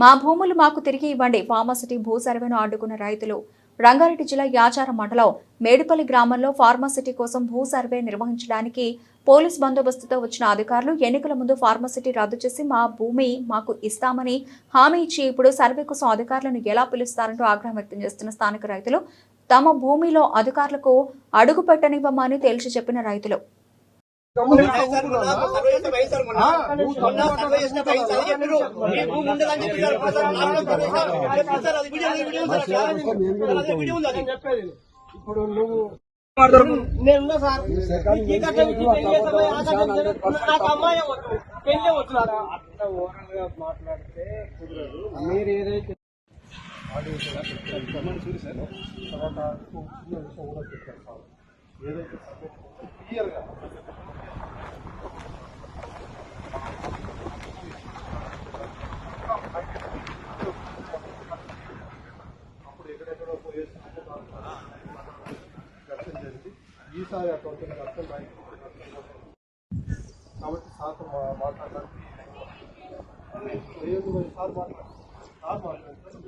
మా భూములు మాకు తిరిగి ఇవ్వండి. ఫార్మాసిటీ భూ సర్వేను అడ్డుకున్న రైతులు. రంగారెడ్డి జిల్లా యాచారం మండలం మేడిపల్లి గ్రామంలో ఫార్మాసిటీ కోసం భూ సర్వే నిర్వహించడానికి పోలీస్ బందోబస్తుతో వచ్చిన అధికారులు ఎన్నికల ముందు ఫార్మాసిటీ రద్దు చేసి మా భూమి మాకు ఇస్తామని హామీ ఇచ్చి ఇప్పుడు సర్వే కోసం అధికారులను ఎలా పిలుస్తారంటూ ఆగ్రహం వ్యక్తం చేస్తున్న స్థానిక రైతులు తమ భూమిలో అధికారులకు అడుగు పెట్టనివ్వమని తేల్చి చెప్పిన రైతులు. ఇప్పుడు నువ్వు నేనున్నా సార్ ఈ కట్టం అమ్మాయి వద్దు పెళ్ళే వస్తున్నారా అట్లా ఓవరాల్గా మాట్లాడితే కుదరదు మీరు ఏదైతే తర్వాత ఏదైతే క్లియర్గా ఎక్కడెక్కడో పోయేసి దర్శనం చేసి ఈసారి అటువంటి కష్టం కాబట్టి సార్తో మా- మాట్లాడడానికి ఏదో సార్ మాట్లాడారు సార్ మాట్లాడతారు